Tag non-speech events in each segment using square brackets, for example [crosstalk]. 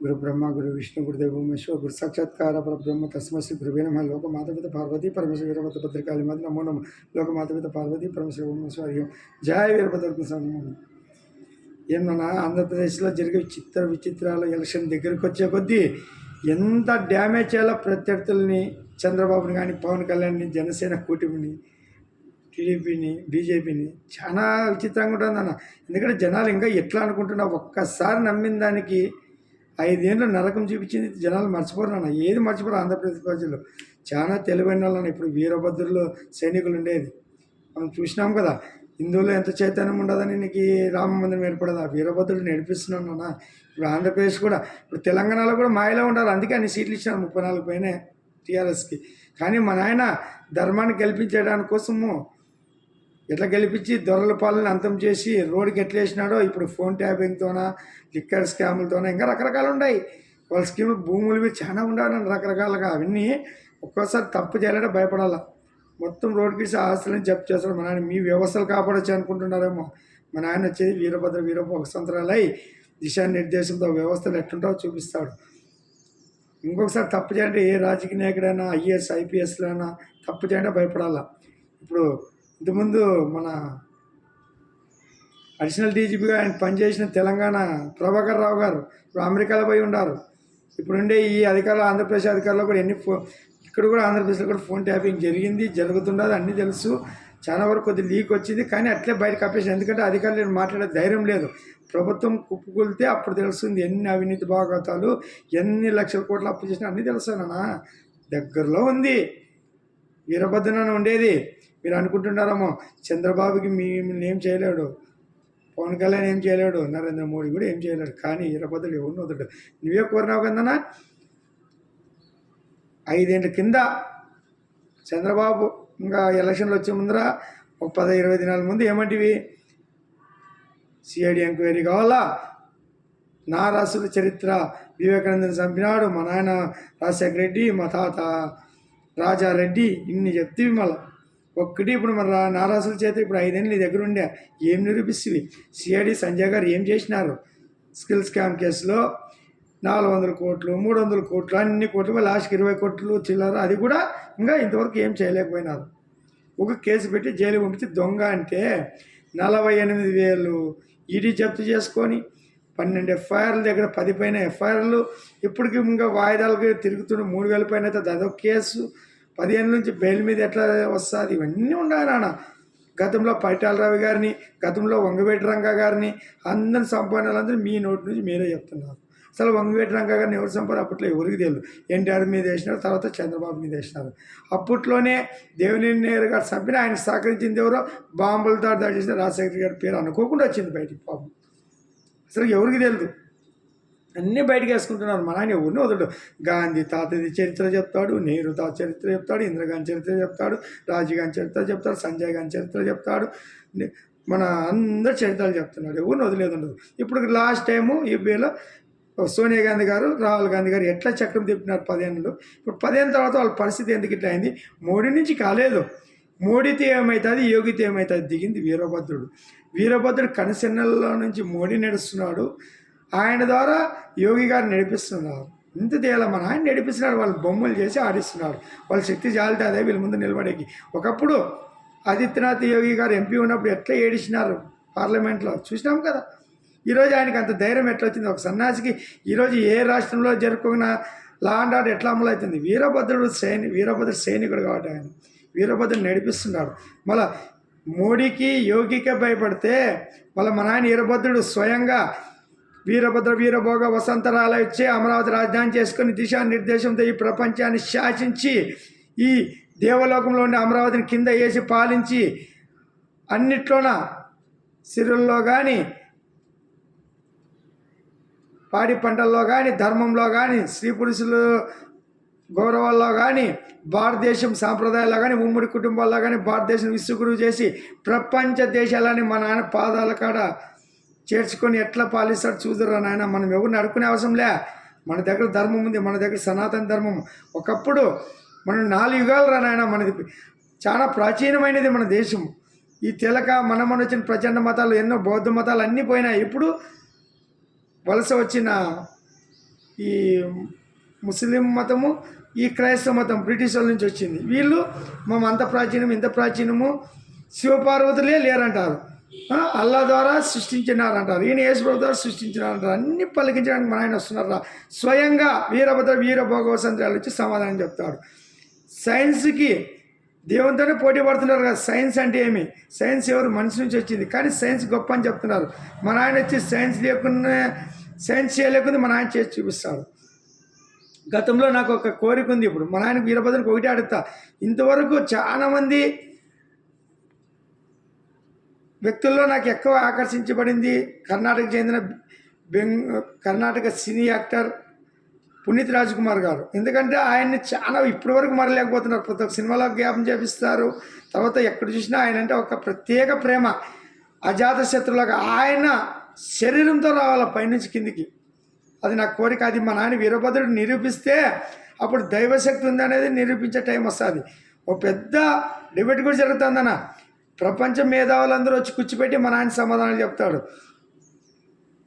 గురు బ్రహ్మ గురు విష్ణు గురుదేవ ఉమేశ్వర గురు సాక్షాత్కార పరబ్రహ్మ తస్మ శ్రీ గురువే నమ లోకమాతపిత పార్వతి పరమేశ్వర వీరభద్ర భద్రకాళి మధ్య నమో నమ లోకమాతపిత పార్వతి పరమేశ్వర ఉమేశ్వర్యం జయ వీరభద్రకు ఏమన్నా ఆంధ్రప్రదేశ్లో జరిగే విచిత్ర విచిత్రాలు ఎలక్షన్ దగ్గరికి వచ్చే కొద్దీ ఎంత డ్యామేజ్ చేయాలో ప్రత్యర్థుల్ని చంద్రబాబుని కానీ పవన్ కళ్యాణ్ని జనసేన కూటమిని టీడీపీని బీజేపీని చాలా విచిత్రంగా ఉంటుంది అన్న ఎందుకంటే జనాలు ఇంకా ఎట్లా అనుకుంటున్నా ఒక్కసారి నమ్మిన దానికి ఐదేళ్ళు నరకం చూపించింది జనాలు మర్చిపోరు నాన్న. ఏది మర్చిపోరు ఆంధ్రప్రదేశ్ ప్రజలు. చాలా తెలివైన వాళ్ళు ఇప్పుడు వీరభద్రులు సైనికులు ఉండేది. మనం చూసినాం కదా హిందువులు ఎంత చైతన్యం ఉండదని నీకు రామ మందిరం ఏర్పడదా? వీరభద్రుడు నడిపిస్తున్నాను అన్న ఇప్పుడు ఆంధ్రప్రదేశ్ కూడా ఇప్పుడు తెలంగాణలో కూడా మాయలో ఉండాలి అందుకే అన్ని సీట్లు ఇచ్చినారు ముప్పై నాలుగు పైనే టీఆర్ఎస్కి. కానీ మా నాయన ధర్మాన్ని గెలిపించడానికి కోసము ఎట్లా గెలిపించి దొరల పాలన అంతం చేసి రోడ్డుకి ఎట్లా వేసినాడో ఇప్పుడు ఫోన్ ట్యాపింగ్తోనా లిక్కర్ స్కాములతోనా ఇంకా రకరకాలు ఉన్నాయి. వాళ్ళ స్కీములు భూములు మీద చాలా ఉండాలని రకరకాలుగా అవన్నీ ఒక్కోసారి తప్పు చేయాలంటే భయపడాల. మొత్తం రోడ్డుకి ఆస్తులని జప్తు చేస్తారు మన నాయన మీ వ్యవస్థలు కాపాడొచ్చు అనుకుంటున్నారేమో. మన నాయన వచ్చేది వీరభద్ర వీరభ ఒక సంవత్సరాలై దిశానిర్దేశంతో వ్యవస్థలు ఎట్లుంటావో చూపిస్తాడు. ఇంకొకసారి తప్పు చేయాలంటే ఏ రాజకీయ నాయకుడైనా ఐఏఎస్ ఐపీఎస్లైనా తప్పు చేయాలంటే భయపడాలా. ఇప్పుడు ఇంతకుముందు మన అడిషనల్ డీజీపీగా ఆయన పనిచేసిన తెలంగాణ ప్రభాకర్ రావు గారు ఇప్పుడు అమెరికాలో పోయి ఉన్నారు. ఇప్పుడుండే ఈ అధికారులు ఆంధ్రప్రదేశ్ అధికారులు కూడా ఎన్ని ఫో ఇక్కడ కూడా ఆంధ్రప్రదేశ్లో కూడా ఫోన్ ట్యాపింగ్ జరిగింది జరుగుతుండదు అన్నీ తెలుసు. చాలా వరకు కొద్ది లీక్ వచ్చింది కానీ అట్లే బయట కప్పేసింది ఎందుకంటే అధికారులు మాట్లాడే ధైర్యం లేదు. ప్రభుత్వం కుప్పుకొలితే అప్పుడు తెలుస్తుంది ఎన్ని అవినీతి భాగవతాలు ఎన్ని లక్షల కోట్లు అప్పు చేసినా అన్నీ తెలుస్తానన్నా దగ్గరలో ఉంది. వీరభద్రన ఉండేది. మీరు అనుకుంటున్నారేమో చంద్రబాబుకి మిమ్మల్ని ఏం చేయలేడు. పవన్ కళ్యాణ్ ఏం చేయలేడు నరేంద్ర మోడీ కూడా ఏం చేయలేడు. కానీ వీరభద్రుడు ఎవరిని వదలడు. నువ్వే కోరినావు కదన్నా? ఐదేళ్ళ కింద చంద్రబాబు ఇంకా ఎలక్షన్లు వచ్చే ముందర ఒక పది ఇరవై దినాల ముందు ఏమంటివి? సిఐడి ఎంక్వైరీ కావాలా? నా రాసుల చరిత్ర వివేకానందని చంపినాడు మా నాయన రాజశేఖర రెడ్డి మా తాత రాజారెడ్డి ఇన్ని చెప్తివి మళ్ళీ. ఒక్కటి ఇప్పుడు మన నారాసుల చేత ఇప్పుడు ఐదేళ్ళు నీ దగ్గర ఉండే. ఏం నిరూపిస్తుంది సిఐడి సంజయ్ గారు ఏం చేసినారు? స్కిల్ స్కామ్ కేసులో నాలుగు వందల కోట్లు మూడు వందల కోట్లు అన్ని కోట్లు లాస్ట్కి ఇరవై కోట్లు చిల్లర అది కూడా ఇంకా ఇంతవరకు ఏం చేయలేకపోయినారు. ఒక కేసు పెట్టి జైలు పంపించి దొంగ అంటే నలభై ఎనిమిది వేలు ఈడీ జప్తు చేసుకొని పన్నెండు ఎఫ్ఐఆర్ల దగ్గర పది పైన ఎఫ్ఐఆర్లు ఇప్పటికి ఇంకా వాయిదాలకు తిరుగుతున్న మూడు వేల పైన అయితే అదొక కేసు. పదిహేను నుంచి బెయిల్ మీద ఎట్లా వస్తుంది? ఇవన్నీ ఉన్నాయి నాన్న. గతంలో పైటాల రవి గారిని గతంలో వంగవేటి రంగ గారిని అందరిని సంపాదనలందరూ మీ నోటి నుంచి మీరే చెప్తున్నారు. అసలు వంగవేటి రంగ గారిని ఎవరు సంపారు అప్పట్లో ఎవరికి తెలియదు. ఎన్టీఆర్ మీద వేసినారు తర్వాత చంద్రబాబు మీద వేసినారు. అప్పట్లోనే దేవినేని నేరు గారు చంపిన ఆయన సహకరించింది ఎవరో? బాంబులతో దాడి చేసిన రాజశేఖర్ గారి పేరు అనుకోకుండా వచ్చింది బయటికి పాపం. అసలు ఎవరికి తెలియదు? అన్నీ బయటకు వేసుకుంటున్నారు మన ఆయన ఎవరిని వదలడు. గాంధీ తాతది చరిత్ర చెప్తాడు నెహ్రూ తాత చరిత్ర చెప్తాడు ఇందిరాగాంధీ చరిత్ర చెప్తాడు రాజీవ్ గాంధీ చరిత్ర చెప్తాడు సంజయ్ గాంధీ చరిత్ర చెప్తాడు. మన అందరు చరిత్రలు చెప్తున్నాడు. ఎవరిని వదిలేదు ఉండదు. ఇప్పుడు లాస్ట్ టైము యూపీలో సోనియా గాంధీ గారు రాహుల్ గాంధీ గారు ఎట్లా చక్రం తిప్పినారు పదేళ్ళు ఇప్పుడు పదేళ్ళ తర్వాత వాళ్ళ పరిస్థితి ఎందుకు ఇట్లా అయింది? మోడీ నుంచి కాలేదు. మోడీతో ఏమవుతుంది యోగితో ఏమవుతుంది దిగింది వీరభద్రుడు. వీరభద్రుడు కనసెన్నెల్లో నుంచి మోడీ నడుస్తున్నాడు. ఆయన ద్వారా యోగి గారు నడిపిస్తున్నారు ఇంత తేలా మన ఆయన నడిపిస్తున్నాడు వాళ్ళు బొమ్మలు చేసి ఆడిస్తున్నాడు వాళ్ళ శక్తి జాలితే అదే వీళ్ళ ముందు నిలబడేకి. ఒకప్పుడు ఆదిత్యనాథ్ యోగి గారు ఎంపీ ఉన్నప్పుడు ఎట్లా ఏడిచినారు పార్లమెంట్లో? చూసినాం కదా. ఈరోజు ఆయనకి అంత ధైర్యం ఎట్లా వచ్చింది ఒక సన్యాసికి ఈరోజు ఏ రాష్ట్రంలో జరుపుకున్న లా అండ్ ఆర్డర్ ఎట్లా అమలవుతుంది? వీరభద్రుడు సైని వీరభద్రుడు సైనికుడు కాబట్టి ఆయన. వీరభద్రుడు నడిపిస్తున్నాడు మళ్ళా మోడీకి యోగికే భయపడితే మళ్ళీ మన ఆయన వీరభద్రుడు స్వయంగా వీరభద్ర వీరభోగ వసంతరాల ఇచ్చి అమరావతి రాజధాని చేసుకుని దిశానిర్దేశంతో ఈ ప్రపంచాన్ని శాసించి ఈ దేవలోకంలో ఉండే అమరావతిని కింద వేసి పాలించి అన్నిట్లోన సిరుల్లో కానీ పాడి పంటల్లో కానీ ధర్మంలో కానీ స్త్రీ పురుషులు గౌరవాల్లో కానీ భారతదేశం సాంప్రదాయాల్లో కానీ ఉమ్మడి కుటుంబాల్లో కానీ భారతదేశం విశ్వగురువు చేసి ప్రపంచ దేశాలని మన నాన్న పాదాల కాడ చేర్చుకొని ఎట్లా పాలిస్తాడు చూదురా నాయన? మనం ఎవరిని అడుక్కునే అవసరం లే. మన దగ్గర ధర్మం ఉంది మన దగ్గర సనాతన ధర్మం. ఒకప్పుడు మనం నాలుగు యుగాలు రా నాయన మనది చాలా ప్రాచీనమైనది మన దేశం. ఈ తెలక మన మన వచ్చిన ప్రచండ మతాలు ఎన్నో బౌద్ధ మతాలు అన్నీ పోయినాయి. ఇప్పుడు వలస వచ్చిన ఈ ముస్లిం మతము ఈ క్రైస్తవ మతం బ్రిటిష్ వాళ్ళ నుంచి వచ్చింది. వీళ్ళు మేము అంత ప్రాచీనం ఇంత ప్రాచీనము శివపార్వతులే లేరంటారు. అల్లా ద్వారా సృష్టించినారంటారు. ఈయన యేసుప్రభు ద్వారా సృష్టించినారంటారు. అన్ని పలికించడానికి మన ఆయన వస్తున్నారా? స్వయంగా వీరభద్ర వీరభోగవసంత్రాలు వచ్చి సమాధానం చెప్తాడు. సైన్స్కి దేవునితోనే పోటీ పడుతున్నారు కదా. సైన్స్ అంటే ఏమి? సైన్స్ ఎవరు? మనిషి నుంచి వచ్చింది. కానీ సైన్స్ గొప్ప అని చెప్తున్నారు. మన ఆయన వచ్చి సైన్స్ లేకుండా సైన్స్ చేయలేకుండా మన ఆయన చేసి చూపిస్తాడు. గతంలో నాకు ఒక కోరిక ఉంది ఇప్పుడు. మన ఆయన వీరభద్రకు ఒకటి అడుగుతా. ఇంతవరకు చాలామంది వ్యక్తుల్లో నాకు ఎక్కువ ఆకర్షించబడింది కర్ణాటక చెందిన బెంగ్ కర్ణాటక సినీ యాక్టర్ పునీత్ రాజ్ కుమార్ గారు. ఎందుకంటే ఆయన్ని చాలా ఇప్పటి వరకు మరలేకపోతున్నారు ప్రతి ఒక్క సినిమాలో జ్ఞాపం చేపిస్తారు. తర్వాత ఎక్కడ చూసినా ఆయన అంటే ఒక ప్రత్యేక ప్రేమ అజాత శత్రువులాగా ఆయన శరీరంతో రావాలి పైనుంచి కిందికి. అది నా కోరిక. అది మా నాన్న వీరభద్రుడు నిరూపిస్తే అప్పుడు దైవశక్తి ఉందనేది నిరూపించే టైం వస్తుంది. ఓ పెద్ద డిబేట్ కూడా జరుగుతుందన్న. ప్రపంచ మేధావులందరూ వచ్చి కూర్చోపెట్టి మా ఆయన సమాధానాలు చెప్తాడు.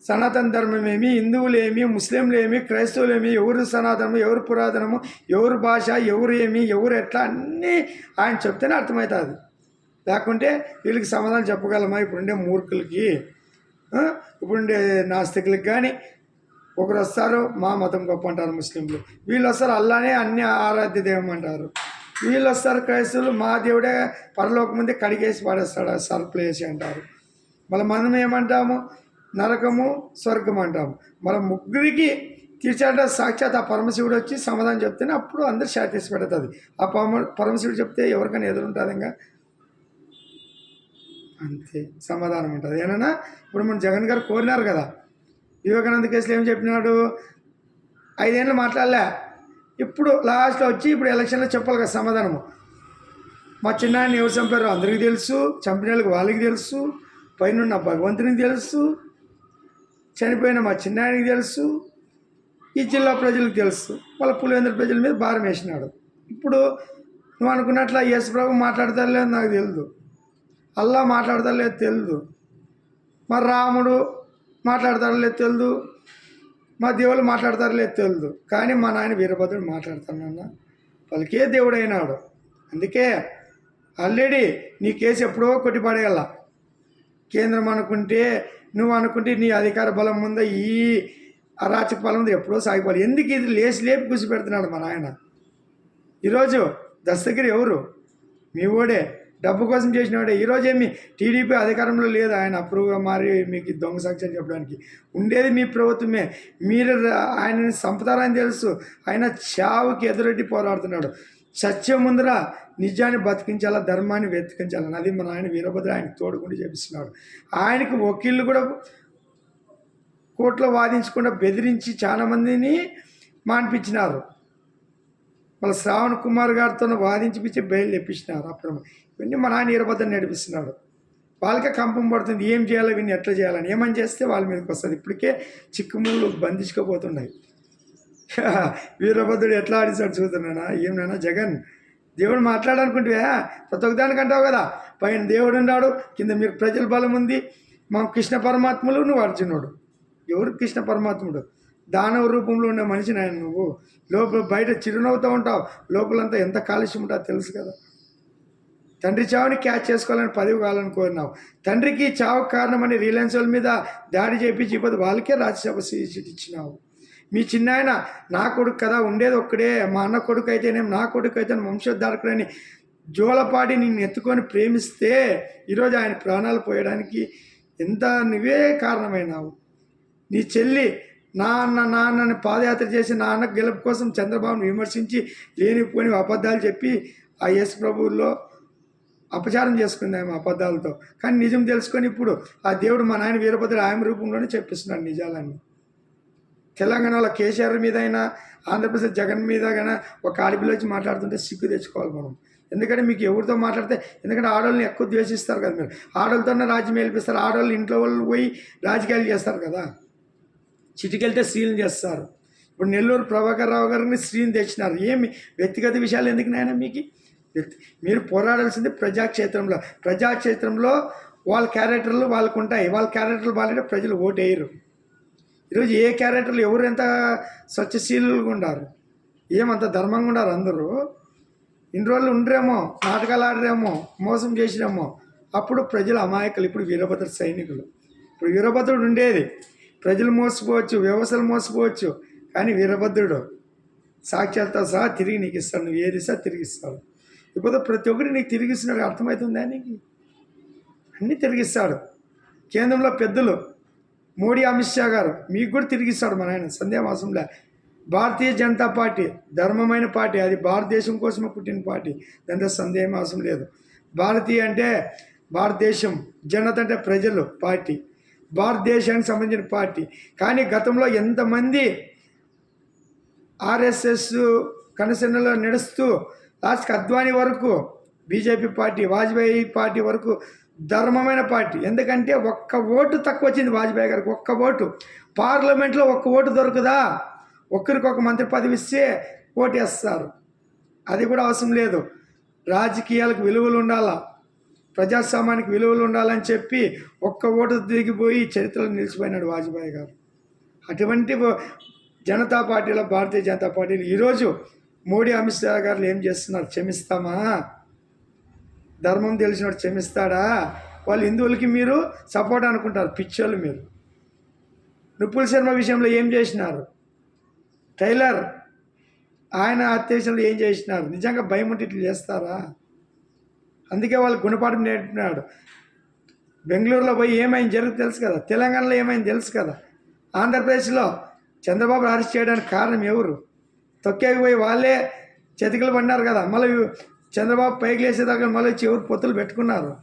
సనాతన ధర్మం ఏమి హిందువులేమి ముస్లింలేమి క్రైస్తవులేమి ఎవరు సనాతనము ఎవరు పురాతనము ఎవరు భాష ఎవరు ఏమి ఎవరు ఎట్లా అన్నీ ఆయన చెప్తేనే అర్థమవుతుంది. లేకుంటే వీళ్ళకి సమాధానం చెప్పగలమా? ఇప్పుడుండే మూర్ఖులకి ఇప్పుడుండే నాస్తికులకి కానీ ఒకరు వస్తారు మా మతం గొప్ప అంటారు ముస్లింలు. వీళ్ళు వస్తారు అల్లానే అన్ని ఆరాధ్య దైవం అంటారు. వీళ్ళు వస్తారు క్రైస్తవులు మా దేవుడే పరలోక ముందే కడిగేసి పడేస్తాడు సర్ప్లేసి అంటారు. మళ్ళీ మనం ఏమంటాము? నరకము స్వర్గం అంటాము. మన ముగ్గురికి తీర్చాడ సాక్షాత్ ఆ పరమశివుడు వచ్చి సమాధానం చెప్తేనే అప్పుడు అందరు సాటిస్ఫైడ్ అవుతుంది ఆ పరమ పరమశివుడు చెప్తే ఎవరికైనా ఎదురుంటుంది ఇంకా అంతే సమాధానం ఉంటుంది. ఏమన్నా? ఇప్పుడు మన జగన్ గారు కోరినారు కదా. వివేకానంద కేసులో ఏం చెప్పినాడు? ఐదేళ్ళు మాట్లాడలే. ఇప్పుడు లాస్ట్లో వచ్చి ఇప్పుడు ఎలక్షన్లో చెప్పాలి కదా సమాధానము. మా చిన్నాయన్ని ఎవరు చంపారో అందరికీ తెలుసు చంపిన వాళ్ళకి వాళ్ళకి తెలుసు పైన భగవంతునికి తెలుసు చనిపోయిన మా చిన్నాయనికి తెలుసు ఈ జిల్లా ప్రజలకు తెలుసు. వాళ్ళ పులివెందుల ప్రజల మీద భారం వేసినాడు. ఇప్పుడు నువ్వు అనుకున్నట్ల యేసు ప్రభు మాట్లాడతారు లేదు నాకు తెలియదు అల్లా మాట్లాడతారు లేదు తెలియదు మా రాముడు మాట్లాడతారు లేదు తెలియదు మా దేవుళ్ళు మాట్లాడతారు లేదు తెలియదు కానీ మా నాయన వీరభద్రుడు మాట్లాడతానన్న వాళ్ళకే దేవుడు అయినాడు అందుకే ఆల్రెడీ నీ కేసు ఎప్పుడో కొట్టిపడేయాల. కేంద్రం అనుకుంటే నువ్వు అనుకుంటే నీ అధికార బలం ముందు ఈ అరాచక బలం ముందు ఎప్పుడో సాగిపోవాలి. ఎందుకు ఇది లేచి లేపి కూసి పెడుతున్నాడు మా నాయన? ఈరోజు దస్తగిరి ఎవరు? మీ ఓడే. డబ్బు కోసం చేసినవాడే. ఈరోజు ఏమి టీడీపీ అధికారంలో లేదు. ఆయన అప్రూవ్గా మారి మీకు దొంగ సాక్ష్యం చెప్పడానికి. ఉండేది మీ ప్రభుత్వమే. మీరు ఆయన ఆయనని చంపుతారని తెలుసు. ఆయన చావుకి ఎదురెట్టి పోరాడుతున్నాడు. సత్యం ముందర నిజాన్ని బతికించాలా ధర్మాన్ని వెతికించాలని అది మన ఆయన వీరభద్ర ఆయన తోడుకుండి చేపిస్తున్నాడు ఆయనకు వకీళ్ళు కూడా కోర్టులో వాదించకుండా బెదిరించి చాలామందిని మాన్పించినారు. వాళ్ళ శ్రావణ్ కుమార్ గారితో వాదించిపించి బయలు తెప్పించినారు అప్పుడు ఇవన్నీ మా నాన్న నిరబద్ధం నడిపిస్తున్నాడు. వాళ్ళకే కంపం పడుతుంది. ఏం చేయాలో వీన్ని ఎట్లా చేయాలని. ఏమని చేస్తే వాళ్ళ మీదకి వస్తుంది. ఇప్పటికే చిక్కుముళ్ళు బంధించుకోపోతున్నాయి. [laughs] వీరభద్రుడు ఎట్లా ఆడిస్తాడు చూస్తున్నానా ఏమన్నా జగన్. దేవుడు మాట్లాడాలనుకుంటే ప్రతి ఒక్కదానికి అంటావు కదా. పైన దేవుడు ఉన్నాడు కింద మీకు ప్రజల బలం ఉంది. మా కృష్ణ పరమాత్ములు నువ్వు అర్జునుడు. ఎవరు కృష్ణ పరమాత్ముడు? దానవ రూపంలో ఉన్న మనిషిని ఆయన నువ్వు. లోపల బయట చిరునవ్వుతూ ఉంటావు. లోపలంతా ఎంత కాలుష్యం ఉంటుందో తెలుసు కదా. తండ్రి చావుని క్యాచ్ చేసుకోవాలని పదవి కావాలని కోరినావు. తండ్రికి చావు కారణమని రిలయన్స్ వాళ్ళ మీద దాడి చేపించి ఇబ్బంది వాళ్ళకే రాజ్యసభ సీట్ ఇచ్చినావు. మీ చిన్నాయన నా కొడుకు కదా ఉండేది ఒక్కడే. మా అన్న కొడుకు అయితేనేం నా కొడుకు అయితే వంశోద్ధారకుడని జోలపాడి నిన్ను ఎత్తుకొని ప్రేమిస్తే ఈరోజు ఆయన ప్రాణాలు పోయడానికి ఎంత నువ్వే కారణమైనావు. నీ చెల్లి నాన్న నాన్నని పాదయాత్ర చేసి నాన్న గెలుపు కోసం చంద్రబాబును విమర్శించి లేనిపోని అబద్ధాలు చెప్పి ఆ యేసు ప్రభువుల్లో అపచారం చేసుకుంది ఆమె అబద్ధాలతో. కానీ నిజం తెలుసుకొని ఇప్పుడు ఆ దేవుడు మా నాయన వీరభద్ర ఆయన రూపంలోనే చెప్పిస్తున్నాడు నిజాలన్నీ. తెలంగాణలో కేసీఆర్ మీద అయినా ఆంధ్రప్రదేశ్ జగన్ మీద కానీ ఒక ఆడపిల్ల వచ్చి మాట్లాడుతుంటే సిగ్గు తెచ్చుకోవాలి మనం. ఎందుకంటే మీకు ఎవరితో మాట్లాడితే ఎందుకంటే ఆడవాళ్ళని ఎక్కువ ద్వేషిస్తారు కదా మీరు. ఆడవాళ్ళతోనే రాజ్యం ఏల్పిస్తారు ఆడవాళ్ళు ఇంట్లో వాళ్ళు పోయి రాజకీయాలు చేస్తారు కదా. చిటికెళ్తే స్త్రీలను చేస్తారు. ఇప్పుడు నెల్లూరు ప్రభాకర్ రావు గారిని స్త్రీని తెచ్చినారు. ఏమి? వ్యక్తిగత విషయాలు ఎందుకు నాయన మీకు? మీరు పోరాడాల్సింది ప్రజాక్షేత్రంలో. ప్రజాక్షేత్రంలో వాళ్ళ క్యారెక్టర్లు వాళ్ళకు ఉంటాయి. వాళ్ళ క్యారెక్టర్లు బాగాలంటే ప్రజలు ఓటేయరు. ఈరోజు ఏ క్యారెక్టర్లు ఎవరు ఎంత స్వచ్ఛశీలుగా ఉండారు? ఏమంత ధర్మంగా ఉండారు అందరూ? ఇన్ని రోజులు ఉండరేమో నాటకాలు ఆడరేమో మోసం చేసిరేమో. అప్పుడు ప్రజలు అమాయకులు ఇప్పుడు వీరభద్ర సైనికులు. ఇప్పుడు వీరభద్రుడు ఉండేది. ప్రజలు మోసపోవచ్చు వ్యవస్థలు మోసపోవచ్చు కానీ వీరభద్రుడు సాక్ష్యాలతో సహా తిరిగి నీకు ఇస్తాడు నువ్వు ఏది తిరిగిస్తావు ఇప్పుడు ప్రతి ఒక్కరు నీకు తిరిగిస్తున్నాడు అర్థమవుతుందా నీకు? అన్నీ తిరిగిస్తాడు కేంద్రంలో పెద్దలు మోడీ అమిత్ షా గారు మీకు కూడా తిరిగిస్తాడు మన ఆయన సందేహమాసంలో భారతీయ జనతా పార్టీ ధర్మమైన పార్టీ అది భారతదేశం కోసమే పుట్టిన పార్టీ. దాంట్లో సందేహం అవసరం లేదు. భారతీయ అంటే భారతదేశం జనత అంటే ప్రజలు పార్టీ. భారతదేశానికి సంబంధించిన పార్టీ. కానీ గతంలో ఎంతమంది ఆర్ఎస్ఎస్ కనసెనలో నడుస్తూ లాస్ట్కి అద్వానీ వరకు బీజేపీ పార్టీ వాజ్పేయి పార్టీ వరకు ధర్మమైన పార్టీ. ఎందుకంటే ఒక్క ఓటు తక్కువ వచ్చింది వాజ్పేయి గారికి. ఒక్క ఓటు. పార్లమెంట్లో ఒక్క ఓటు దొరుకుదా? ఒక్కరికి ఒక మంత్రి పదవి ఇస్తే ఓటు వేస్తారు అది కూడా అవసరం లేదు. రాజకీయాలకు విలువలు ఉండాలా? ప్రజాస్వామ్యానికి విలువలు ఉండాలని చెప్పి ఒక్క ఓటు దిగిపోయి చరిత్రలో నిలిచిపోయినాడు వాజ్పేయి గారు. అటువంటి జనతా పార్టీలో భారతీయ జనతా పార్టీలు ఈరోజు మోడీ అమిత్ షా గారు ఏం చేస్తున్నారు? క్షమిస్తామా? ధర్మం తెలిసినట్టు క్షమిస్తాడా? వాళ్ళు హిందువులకి మీరు సపోర్ట్ అనుకుంటారు పిచ్చోళ్ళు మీరు. నిపుల్ శర్మ విషయంలో ఏం చేసినారు? టైలర్ ఆయన హత్య విషయంలో ఏం చేసినారు? నిజంగా భయం ఉంటే ఇట్లా చేస్తారా? అందుకే వాళ్ళు గుణపాఠం నేర్పినాడు. బెంగళూరులో పోయి ఏమైంది జరుగుతుంది తెలుసు కదా? తెలంగాణలో ఏమైంది తెలుసు కదా? ఆంధ్రప్రదేశ్లో చంద్రబాబు అరెస్ట్ చేయడానికి కారణం ఎవరు? తొక్కేకి పోయి వాళ్ళే చతికలు పడినారు కదా? మళ్ళీ చంద్రబాబు పైకి లేచేదాకా మళ్ళీ వచ్చి ఎవరు పొత్తులు పెట్టుకున్నారు?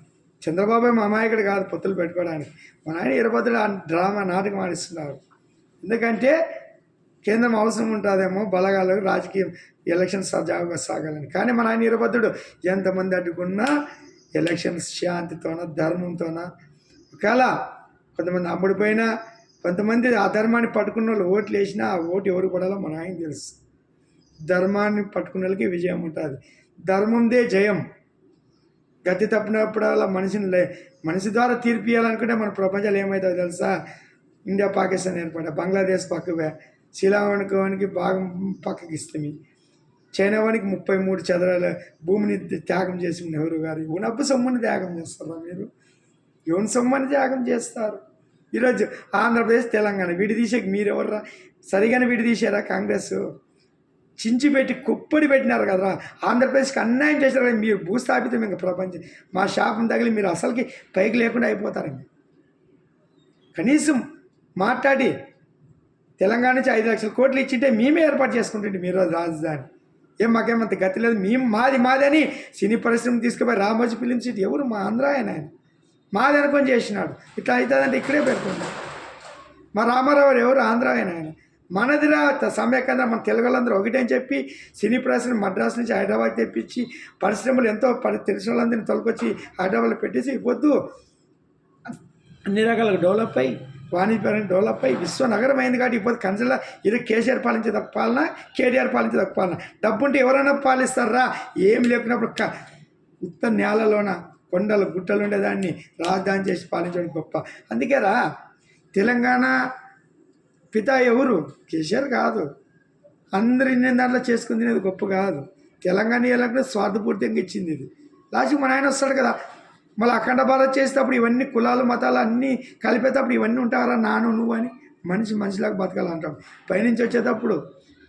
చంద్రబాబు మా అమాయకుడు కాదు పొత్తులు పెట్టుకోవడానికి. మా ఆయన ఇరపత్రుడు ఆ డ్రామా నాటకం ఆడిస్తున్నారు ఎందుకంటే కేంద్రం అవసరం ఉంటుందేమో బలగాలు రాజకీయం ఎలక్షన్ సజావుగా సాగాలని. కానీ మన ఆయన నిరబద్ధుడు. ఎంతమంది అడ్డుకున్నా ఎలక్షన్స్ శాంతితోన ధర్మంతోన? ఒకవేళ కొంతమంది అమ్ముడిపోయినా కొంతమంది ఆ ధర్మాన్ని పట్టుకున్న వాళ్ళు ఓట్లు వేసినా ఆ ఓటు ఎవరు పడాలో మన ఆయన తెలుసు. ధర్మాన్ని పట్టుకున్న వాళ్ళకి విజయం ఉంటుంది. ధర్మందే జయం. గతి తప్పినప్పుడల్లా మనిషిని లే మనిషి ద్వారా తీర్పు ఇవ్వాలనుకుంటే మన ప్రపంచాలు ఏమవుతుందో తెలుసా? ఇండియా పాకిస్తాన్ ఏర్పడ బంగ్లాదేశ్ పక్కవే శిలావణకానికి భాగం పక్కకి ఇస్తామి చైనా వానికి ముప్పై మూడు చదరాల భూమిని త్యాగం చేసి నెహ్రూ గారు? ఉనప్పు సొమ్ముని త్యాగం చేస్తారా మీరు? యువన సొమ్ముని త్యాగం చేస్తారు? ఈరోజు ఆంధ్రప్రదేశ్ తెలంగాణ విడిదీసేకి మీరెవర్రా? సరిగానే విడిదీశారా కాంగ్రెస్? చించి పెట్టి కుప్పడి పెట్టినారు కదరా. ఆంధ్రప్రదేశ్కి అన్యాయం చేశారు కదా మీరు భూస్థాపితం ఇంకా ప్రపంచం. మా శాపం తగిలి మీరు అసలుకి పైకి లేకుండా అయిపోతారండి. కనీసం మాట్లాడి తెలంగాణ నుంచి ఐదు లక్షల కోట్లు ఇచ్చింటే మేమే ఏర్పాటు చేసుకుంటుంటే మీరు రాజధాని. ఏం మాకేమంత గతి లేదు. మేము మాది మాది అని సినీ పరిశ్రమ తీసుకుపోయి రామోజీ ఫిలిం సిటీ ఎవరు? మా ఆంధ్ర ఆయన ఆయన. మాది అనుకొని చేసినాడు. ఇట్లా అవుతుందంటే ఇక్కడే పెట్టుకున్నాడు మా రామారావు ఎవరు? ఆంధ్ర ఆయన ఆయన. మనదిరా త- సమ్యకంగా మన తెలుగు వాళ్ళందరూ ఒకటే అని చెప్పి సినీ పరిశ్రమ మద్రాసు నుంచి హైదరాబాద్ తెప్పించి పరిశ్రమలు ఎంతో తెలిసిన వాళ్ళందరినీ తొలకొచ్చి హైదరాబాద్లో పెట్టేసి పొద్దు అన్ని రకాలుగా డెవలప్ అయ్యి వాణిజ్యపరంగా డెవలప్ అయ్యి విశ్వ నగరం అయింది కాబట్టి ఇప్పుడు కంచెల ఇది కేసీఆర్ పాలించే తప్ప పాలన కేటీఆర్ పాలించే తప్ప పాలన. డబ్బు ఉంటే ఎవరైనా పాలిస్తారా? ఏం లేకున్నప్పుడు క ఉత్త నేలలోన కొండలు గుట్టలు ఉండేదాన్ని రాజధాని చేసి పాలించడం గొప్ప. అందుకేరా తెలంగాణ పిత ఎవరు? కేసీఆర్ కాదు. అందరు ఇన్ని దాంట్లో చేసుకుంది గొప్ప కాదు. తెలంగాణ ఇవ్వాలంటే స్వార్థపూర్తిగా ఇచ్చింది ఇది. లాస్ట్కి మన ఆయన వస్తాడు కదా మళ్ళీ అఖండ భారత్ చేసేటప్పుడు ఇవన్నీ కులాలు మతాలు అన్నీ కలిపేటప్పుడు ఇవన్నీ ఉంటారా? నాను నువ్వు అని మనిషి మనిషిలాగా బతకాలంటాం పైనుంచి వచ్చేటప్పుడు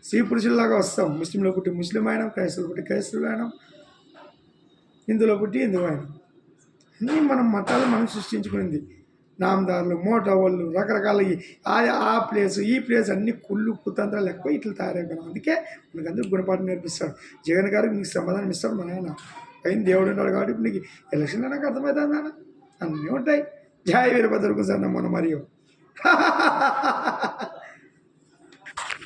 స్త్రీ పురుషుల్లాగా వస్తాం. ముస్లింలో పుట్టి ముస్లిం అయినాం క్రైస్తవులు పుట్టి క్రైస్తవులు అయినాం హిందువులో పుట్టి హిందువు అయినాం. అన్నీ మనం మతాలు మనం సృష్టించుకునింది. నామదారులు మోటవాళ్ళు రకరకాల ఆ ప్లేస్ ఈ ప్లేస్ అన్ని కుళ్ళు కుతంత్రాలు ఎక్కువ ఇట్లా తయారైపోయినాం అందుకే మనకందరూ గుణపాఠం నేర్పిస్తాడు జగన్ గారికి మీకు సమాధానం ఇస్తాడు మన ఆయన అయిన దేవుడు ఉన్నాడు కాబట్టి నీకు ఎలక్షన్లో నాకు అర్థమవుతుంది అన్న అన్నీ ఉంటాయి. జాయ వీరభద్రకు సార్ మన మరియు. [laughs]